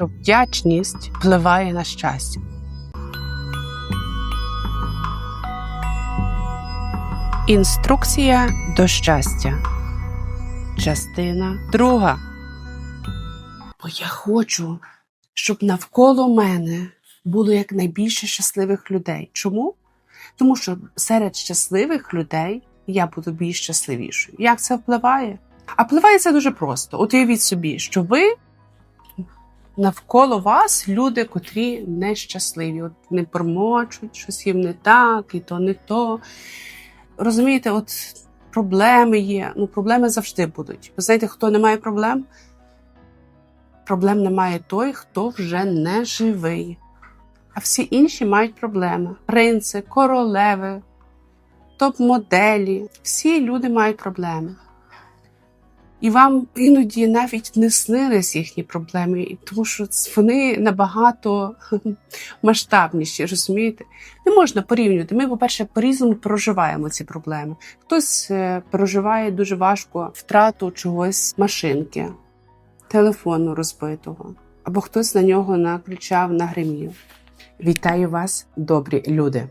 що вдячність впливає на щастя. Інструкція до щастя. Частина друга. Бо я хочу, щоб навколо мене було якнайбільше щасливих людей. Чому? Тому що серед щасливих людей я буду більш щасливішою. Як це впливає? А впливає це дуже просто. От уявіть собі, що ви навколо вас люди, котрі нещасливі, от не промочуть, щось їм не так, і то не то. Розумієте, от проблеми є. Ну, проблеми завжди будуть. Ви знаєте, хто не має проблем? Проблем немає той, хто вже не живий. А всі інші мають проблеми: принци, королеви, топ-моделі. Всі люди мають проблеми. І вам іноді навіть не снились їхні проблеми, тому що вони набагато масштабніші, розумієте? Не можна порівнювати. Ми, по-перше, по-різному проживаємо ці проблеми. Хтось е, проживає дуже важко втрату чогось машинки, телефону розбитого, або хтось на нього накричав, нагримів. Вітаю вас, добрі люди!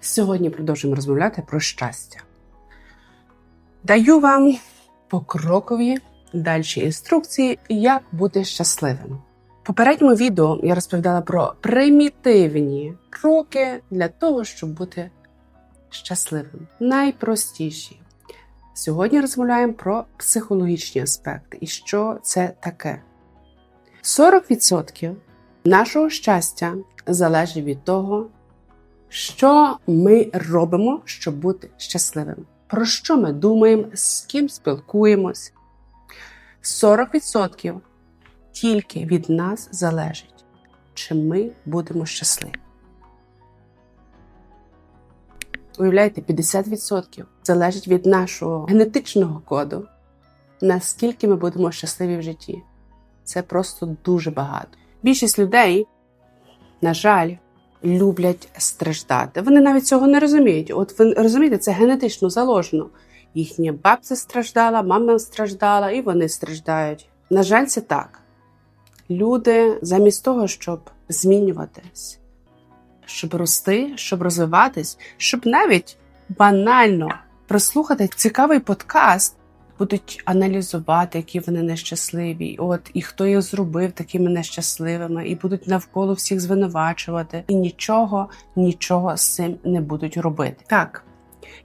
Сьогодні продовжуємо розмовляти про щастя. Даю вам покрокові дальші інструкції, як бути щасливим. В попередньому відео я розповідала про примітивні кроки для того, щоб бути щасливим. Найпростіші. Сьогодні розмовляємо про психологічні аспекти і що це таке. 40% нашого щастя залежить від того, що ми робимо, щоб бути щасливим. Про що ми думаємо, з ким спілкуємось. 40% тільки від нас залежить, чи ми будемо щасливі. Уявляєте, 50% залежить від нашого генетичного коду, наскільки ми будемо щасливі в житті. Це просто дуже багато. Більшість людей, на жаль, люблять страждати. Вони навіть цього не розуміють. От ви розумієте, це генетично заложено. Їхня бабця страждала, мама страждала, і вони страждають. На жаль, це так. Люди, замість того, щоб змінюватись, щоб рости, щоб розвиватись, щоб навіть банально прослухати цікавий подкаст, будуть аналізувати, які вони нещасливі, от і хто їх зробив такими нещасливими, і будуть навколо всіх звинувачувати, і нічого, нічого з цим не будуть робити. Так,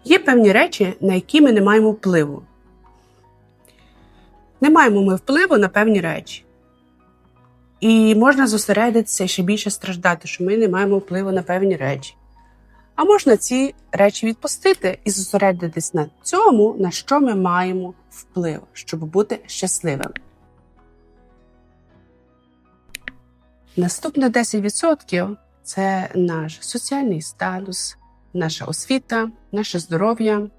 є певні речі, на які ми не маємо впливу. Не маємо ми впливу на певні речі. І можна зосередитися і ще більше страждати, що ми не маємо впливу на певні речі. А можна ці речі відпустити і зосередитись на цьому, на що ми маємо вплив, щоб бути щасливими. Наступне 10% це наш соціальний статус, наша освіта, наше здоров'я,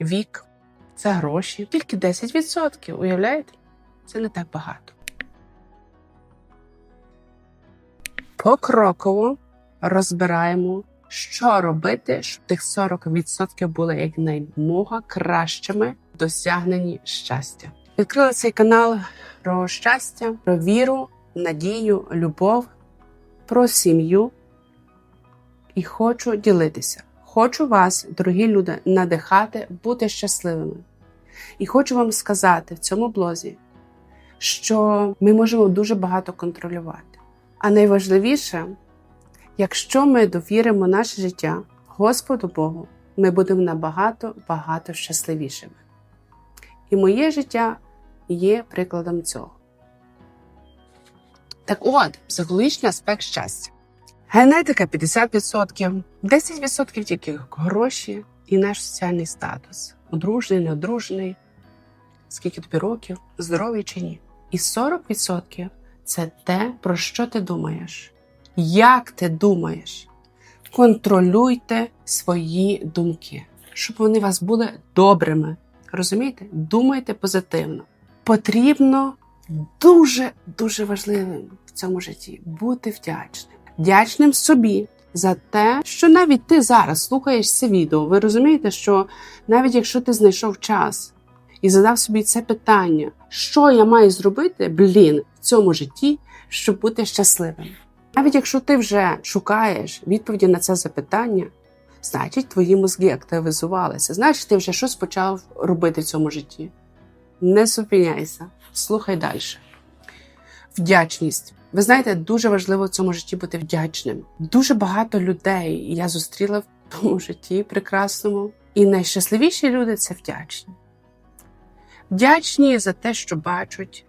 вік, це гроші. Тільки 10%, уявляєте? Це не так багато. Покроково розбираємо що робити, щоб тих 40% були якнаймога кращими в досягненні щастя. Відкрила цей канал про щастя, про віру, надію, любов, про сім'ю і хочу ділитися. Хочу вас, дорогі люди, надихати, бути щасливими. І хочу вам сказати в цьому блозі, що ми можемо дуже багато контролювати. А найважливіше Якщо ми довіримо наше життя Господу Богу, ми будемо набагато багато щасливішими. І моє життя є прикладом цього. Так от, психологічний аспект щастя. Генетика 50%, 10% тільки гроші і наш соціальний статус. Одружений, неодружений, скільки тобі років, здоровий чи ні. І 40% це те, про що ти думаєш. Як ти думаєш? Контролюйте свої думки, щоб вони у вас були добрими. Розумієте? Думайте позитивно. Потрібно дуже-дуже важливим в цьому житті бути вдячним. Вдячним собі за те, що навіть ти зараз слухаєш це відео. Ви розумієте, що навіть якщо ти знайшов час і задав собі це питання: що я маю зробити, блін, в цьому житті, щоб бути щасливим? Навіть якщо ти вже шукаєш відповіді на це запитання, значить твої мозги активізувалися, значить ти вже щось почав робити в цьому житті. Не зупиняйся, слухай далі. Вдячність. Ви знаєте, дуже важливо в цьому житті бути вдячним. Дуже багато людей я зустріла в тому житті прекрасному. І найщасливіші люди це вдячні. Вдячні за те, що бачать,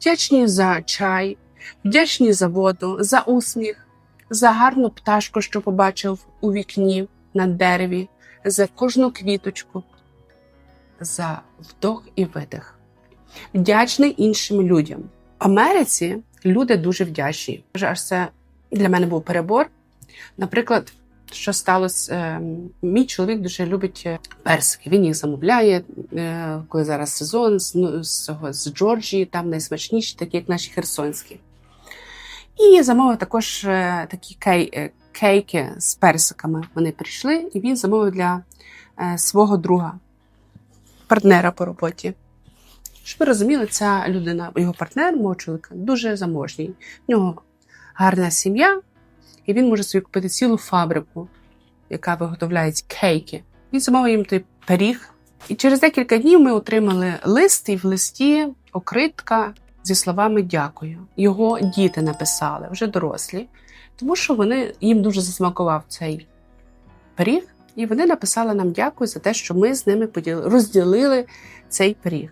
вдячні за чай, вдячні за воду, за усміх, за гарну пташку, що побачив у вікні на дереві, за кожну квіточку, за вдох і видих. Вдячний іншим людям. В Америці люди дуже вдячні. Аж це для мене був перебор. Наприклад, що сталося, е, мій чоловік дуже любить е, персики. Він їх замовляє, е, коли зараз сезон з, ну, з, Джорджії, там найсмачніші, такі як наші херсонські. І замовив також такі кей, кейки з персиками. Вони прийшли, і він замовив для свого друга, партнера по роботі. Щоб ви розуміли, ця людина, його партнер, мого чоловіка, дуже заможній. В нього гарна сім'я, і він може собі купити цілу фабрику, яка виготовляє кейки. Він замовив їм той пиріг. І через декілька днів ми отримали лист, і в листі окритка зі словами дякую. Його діти написали, вже дорослі, тому що вони їм дуже засмакував цей пиріг, і вони написали нам дякую за те, що ми з ними поділи, розділили цей пиріг.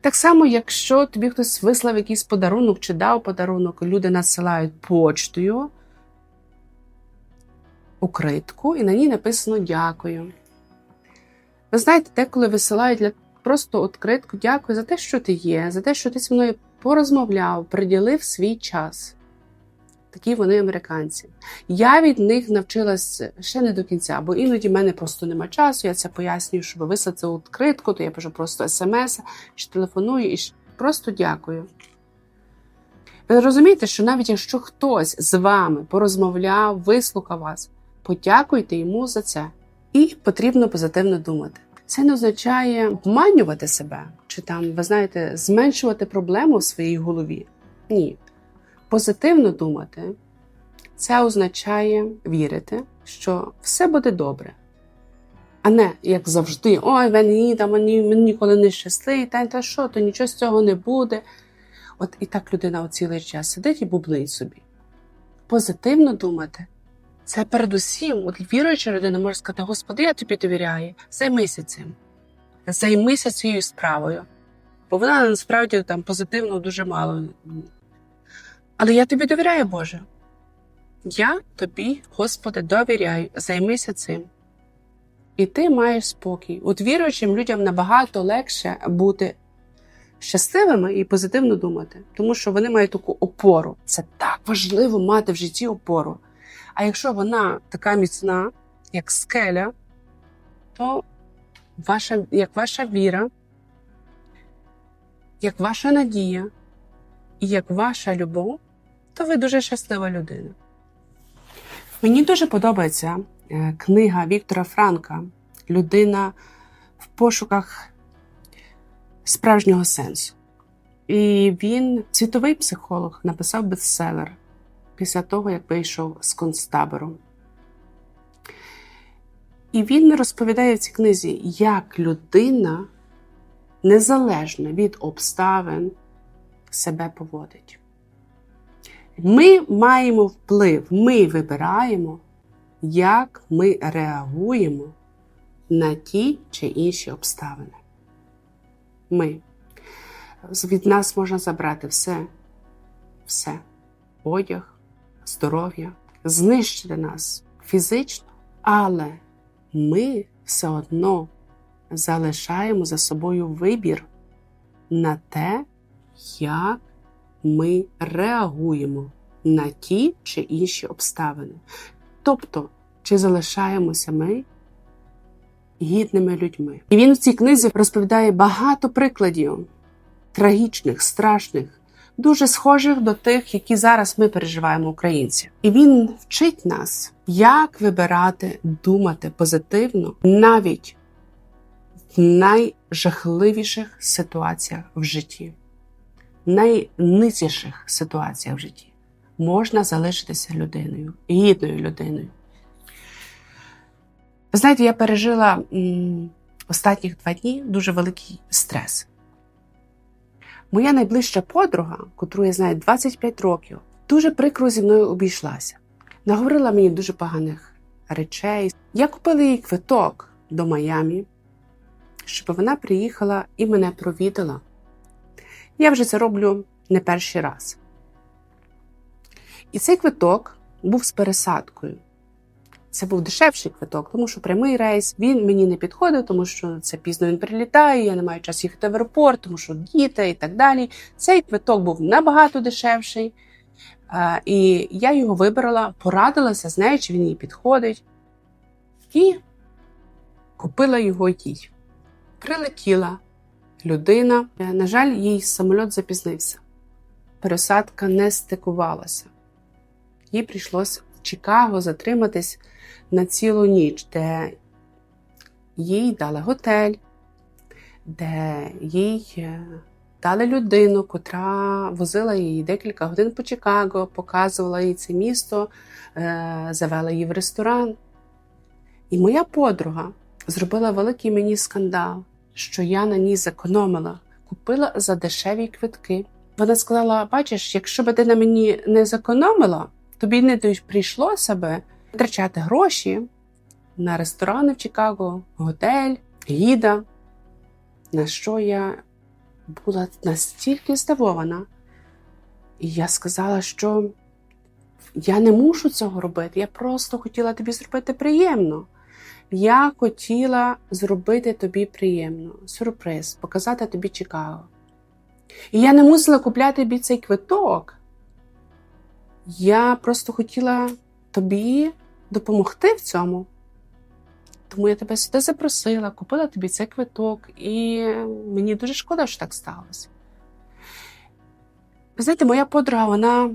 Так само, якщо тобі хтось вислав якийсь подарунок чи дав подарунок, люди надсилають почтою укритку, і на ній написано дякую. Ви знаєте, деколи висилають для просто відкритку дякую за те, що ти є, за те, що ти зі мною порозмовляв, приділив свій час. Такі вони американці. Я від них навчилась ще не до кінця, бо іноді в мене просто нема часу. Я це пояснюю, щоб вислати відкритку, то я пишу просто смс чи телефоную і просто дякую. Ви розумієте, що навіть якщо хтось з вами порозмовляв, вислухав вас, подякуйте йому за це. І потрібно позитивно думати. Це не означає обманювати себе чи там, ви знаєте, зменшувати проблему в своїй голові. Ні. Позитивно думати це означає вірити, що все буде добре. А не як завжди, ой, мені там мені, мені ніколи не щасливий, та, та що, то нічого з цього не буде. От і так людина цілий час сидить і бублить собі. Позитивно думати це передусім, от віруюча людина може сказати, Господи, я тобі довіряю, займися цим, займися цією справою. Бо вона насправді там позитивно дуже мало. Але я тобі довіряю, Боже. Я тобі, Господи, довіряю, займися цим. І ти маєш спокій. От віруючим людям набагато легше бути щасливими і позитивно думати, тому що вони мають таку опору. Це так важливо мати в житті опору. А якщо вона така міцна, як скеля, то ваша, як ваша віра, як ваша надія і як ваша любов, то ви дуже щаслива людина. Мені дуже подобається е, книга Віктора Франка Людина в пошуках справжнього сенсу. І він, світовий психолог, написав бестселер після того, як вийшов з концтабору. І він розповідає в цій книзі, як людина незалежно від обставин себе поводить. Ми маємо вплив, ми вибираємо, як ми реагуємо на ті чи інші обставини. Ми. Від нас можна забрати все, все, одяг, здоров'я, знищити нас фізично, але ми все одно залишаємо за собою вибір на те, як ми реагуємо на ті чи інші обставини. Тобто, чи залишаємося ми гідними людьми. І він в цій книзі розповідає багато прикладів трагічних, страшних, дуже схожих до тих, які зараз ми переживаємо українці. І він вчить нас, як вибирати, думати позитивно навіть в найжахливіших ситуаціях в житті, найниціших ситуаціях в житті можна залишитися людиною, гідною людиною. Знаєте, я пережила м, останніх два дні дуже великий стрес. Моя найближча подруга, котру я знаю 25 років, дуже прикро зі мною обійшлася. Наговорила мені дуже поганих речей. Я купила їй квиток до Майамі, щоб вона приїхала і мене провідала. Я вже це роблю не перший раз. І цей квиток був з пересадкою. Це був дешевший квиток, тому що прямий рейс він мені не підходив, тому що це пізно він прилітає, я не маю часу їхати в аеропорт, тому що діти і так далі. Цей квиток був набагато дешевший. І я його вибрала, порадилася з нею, чи він їй підходить, і купила його їй. Прилетіла людина. На жаль, їй самоліт запізнився. Пересадка не стикувалася. Їй прийшлося в Чикаго затриматись на цілу ніч, де їй дали готель, де їй е, дали людину, котра возила її декілька годин по Чикаго, показувала їй це місто, е, завела її в ресторан. І моя подруга зробила великий мені скандал, що я на ній зекономила, купила за дешеві квитки. Вона сказала: бачиш, якщо би ти на мені не зекономила, тобі не прийшлося би витрачати гроші на ресторани в Чикаго, готель, гіда. На що я була настільки здивована. І я сказала, що я не мушу цього робити. Я просто хотіла тобі зробити приємно. Я хотіла зробити тобі приємно, сюрприз, показати тобі Чикаго. І я не мусила купляти тобі цей квиток. Я просто хотіла тобі допомогти в цьому. Тому я тебе сюди запросила, купила тобі цей квиток, і мені дуже шкода, що так сталося. Ви знаєте, моя подруга, вона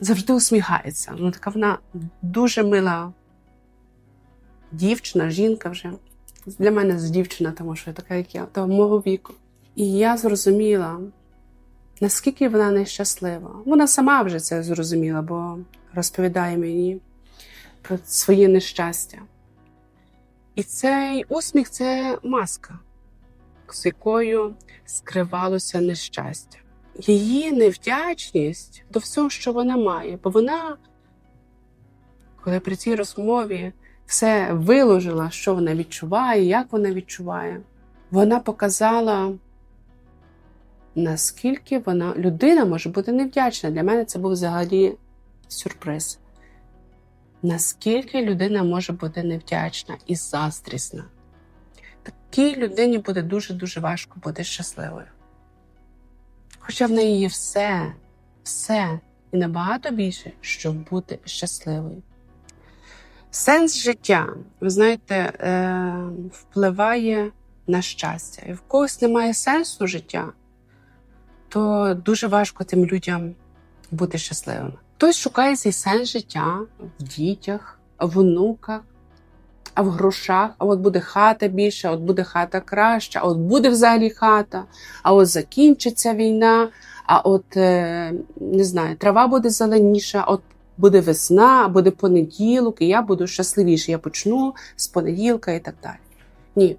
завжди усміхається. Вона така вона дуже мила дівчина, жінка вже. Для мене дівчина, тому що я така, як я, того мого віку. І я зрозуміла, наскільки вона нещаслива. Вона сама вже це зрозуміла, бо розповідає мені про своє нещастя. І цей усміх це маска, з якою скривалося нещастя. Її невдячність до всього, що вона має, бо вона, коли при цій розмові все виложила, що вона відчуває, як вона відчуває, вона показала, наскільки вона людина може бути невдячна. Для мене це був взагалі сюрприз. Наскільки людина може бути невдячна і заздрісна. Такій людині буде дуже-дуже важко бути щасливою. Хоча в неї є все, все і набагато більше, щоб бути щасливою. Сенс життя, ви знаєте, е, впливає на щастя. І в когось немає сенсу життя, то дуже важко тим людям бути щасливими. Хтось шукає цей сенс життя в дітях, в онуках, а в грошах. А от буде хата більше, а от буде хата краща, а от буде взагалі хата, а от закінчиться війна, а от е, не знаю, трава буде зеленіша, от буде весна, буде понеділок, і я буду щасливіше. Я почну з понеділка і так далі. Ні.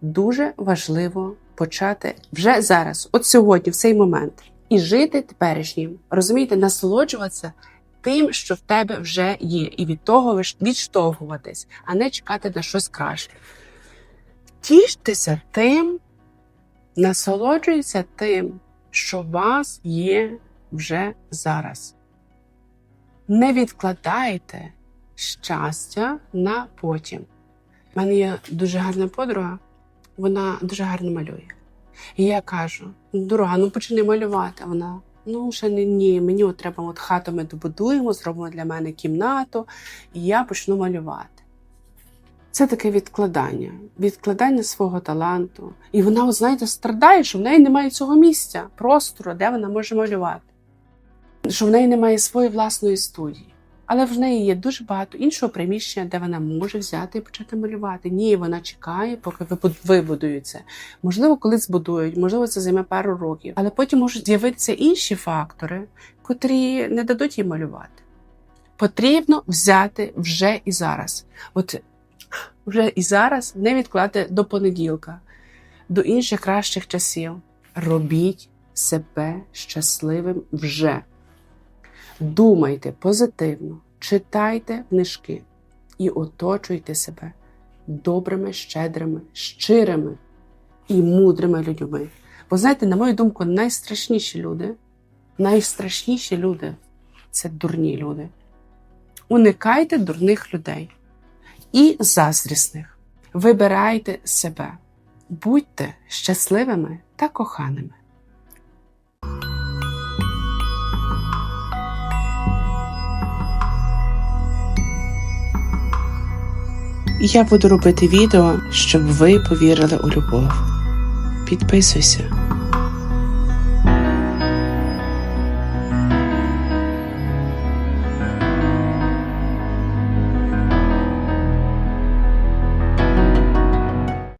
Дуже важливо почати вже зараз, от сьогодні, в цей момент, і жити теперішнім. Розумієте, насолоджуватися тим, що в тебе вже є, і від того відштовхуватись, а не чекати на щось краще. Тіштеся тим, насолоджуйтеся тим, що у вас є вже зараз. Не відкладайте щастя на потім. У мене є дуже гарна подруга, вона дуже гарно малює. І я кажу: дорога, ну почни малювати. Вона ну ще не ні, мені от треба от хату ми добудуємо, зробимо для мене кімнату, і я почну малювати. Це таке відкладання, відкладання свого таланту. І вона, знаєте, страдає, що в неї немає цього місця, простору, де вона може малювати, що в неї немає своєї власної студії. Але в неї є дуже багато іншого приміщення, де вона може взяти і почати малювати. Ні, вона чекає, поки вибуд- вибудують це. Можливо, колись збудують, можливо, це займе пару років. Але потім можуть з'явитися інші фактори, котрі не дадуть їй малювати. Потрібно взяти вже і зараз. От вже і зараз не відкладати до понеділка, до інших кращих часів. Робіть себе щасливим вже. Думайте позитивно, читайте книжки і оточуйте себе добрими, щедрими, щирими і мудрими людьми. Бо знаєте, на мою думку, найстрашніші люди, найстрашніші люди це дурні люди. Уникайте дурних людей і заздрісних. Вибирайте себе, будьте щасливими та коханими. Я буду робити відео, щоб ви повірили у любов. Підписуйся.